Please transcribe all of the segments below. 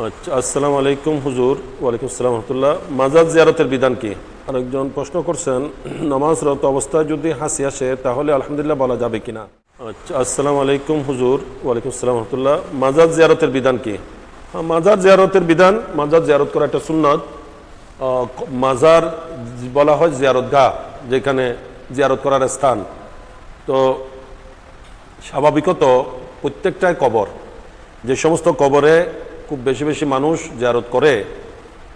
আচ্ছা আসসালামু আলাইকুম হুজুর। ওয়ালাইকুম আসসালাম রহমতুল্লাহ। মাজার জিয়ারতের বিধান কি? আরেকজন প্রশ্ন করছেন নামাজরত অবস্থায় যদি হাসি আসে তাহলে আলহামদুলিল্লাহ বলা যাবে কিনা? আচ্ছা আসসালামু আলাইকুম হুজুর। ওয়ালাইকুম আসসালাম রহমতুল্লাহ। মাজার জিয়ারতের বিধান কি? হ্যাঁ, মাজার জিয়ারতের বিধান মাজার জিয়ারত করা একটা সুন্নত। মাজার বলা হয় জিয়ারত গা যেখানে জিয়ারত করার স্থান। তো স্বাভাবিকত প্রত্যেকটাই কবর যে সমস্ত কবরে খুব বেশি বেশি মানুষ জিয়ারত করে,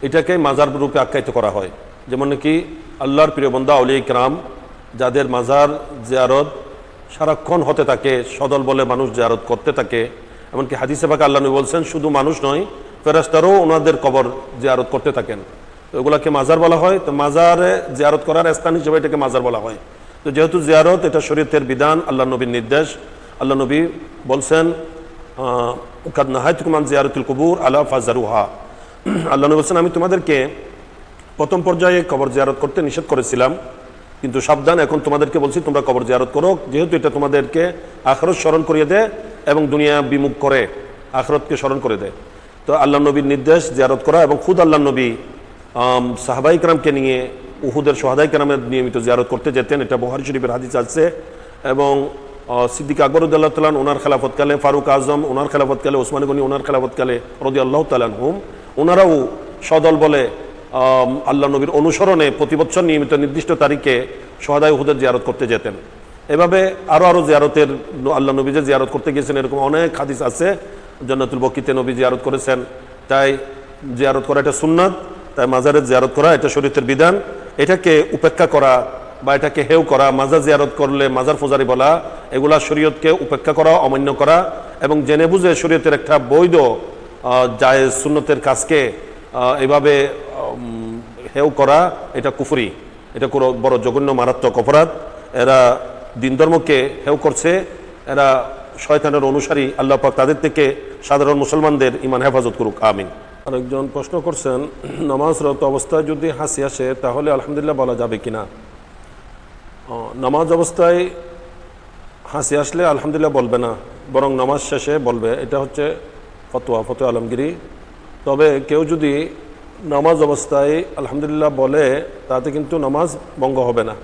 এটাকে মাজার রূপে আখ্যায়িত করা হয়। যেমন নাকি আল্লাহর প্রিয় বন্ধা আউলি ইকরাম, যাদের মাজার জিয়ারত সারাক্ষণ হতে থাকে, সদল বলে মানুষ জিয়ারত করতে থাকে, এমনকি হাদিসে পাকে আল্লাহ নবী বলছেন, শুধু মানুষ নয় ফেরাস্তারও ওনাদের কবর জিয়ারত করতে থাকেন। তো এগুলাকে মাজার বলা হয়। তো মাজারে জিয়ারত করার স্থান হিসেবে এটাকে মাজার বলা হয়। তো যেহেতু জিয়ারত, এটা শরীয়তের বিধান, আল্লাহ নবীর নির্দেশ। আল্লাহ নবী বলছেন কবুর আল্লাহ নবী আমি তোমাদেরকে প্রথম পর্যায়ে কবর জিয়ারত করতে নিষেধ করেছিলাম, কিন্তু সাবধান, এখন তোমাদেরকে বলছি, তোমরা কবর জিয়ারত করো, যেহেতু এটা তোমাদেরকে আখরত স্মরণ করিয়ে দেয় এবং দুনিয়া বিমুখ করে আখরতকে স্মরণ করে দেয়। তো আল্লাহ নবীর নির্দেশ জিয়ারত করা এবং খুদ আল্লাহ নবী সাহাবাই কালামকে নিয়ে, উহুদের সোহাদাই কালামের নিয়মিত জিয়ারত করতে যেতেন। এটা বহারি শরীফের হাদিস আছে এবং সিদ্দিক আকবরুদ্দাল্লাহ তালান ওনার খেলাফতকালে ফারুক আজম, ওনার খেলাফতকালে ওসমান গনি, ওনার খেলাফতকালে রদি আল্লাহ তালান হুম ওনারাও সদল বলে আল্লাহ নবীর অনুসরণে প্রতি বছর নিয়মিত নির্দিষ্ট তারিখে সহদায় উহুদের জিয়ারত করতে যেতেন। এভাবে আরও আরও জিয়ারতের আল্লাহ নবী যে জিয়ারত করতে গিয়েছেন, এরকম অনেক হাদিস আছে, জন্নাতুল বকিতে নবী জিয়ারত করেছেন। তাই জিয়ারত করা এটা সুন্নাত, তাই মাজারের জিয়ারত করা এটা শরীয়তের বিধান। এটাকে উপেক্ষা করা বা এটাকে হেউ করা, মাজার জিয়ারত করলে, মাজার ফুজারি বলা, এগুলা শরীয়তকে উপেক্ষা করা, অমান্য করা এবং জেনে বুঝে শরীয়তের একটা বৈধ যায় সুন্নতের কাজকে এভাবে হেউ করা, এটা কুফরি। এটা কোনো বড় জঘন্য, মারাত্মক অপরাধ। এরা দিন ধর্মকে হেউ করছে। এরা শয়তানের অনুসারী, আল্লাহ পাক তাদের থেকে সাধারণ মুসলমানদের ইমান হেফাজত করুক, আমিন। আরেকজন প্রশ্ন করছেন, নামাজরত অবস্থায় যদি হাসি আসে, তাহলে আলহামদুলিল্লাহ বলা যাবে কিনা? নামাজ অবস্থায় হাসি আসলে আলহামদুলিল্লাহ বলবে না, বরং নামাজ শেষে বলবে, এটা হচ্ছে ফতোয়া ফতোয়া আলমগিরি। তবে কেউ যদি নামাজ অবস্থায় আলহামদুলিল্লাহ বলে, তাতে কিন্তু নামাজ বঙ্গ হবে না।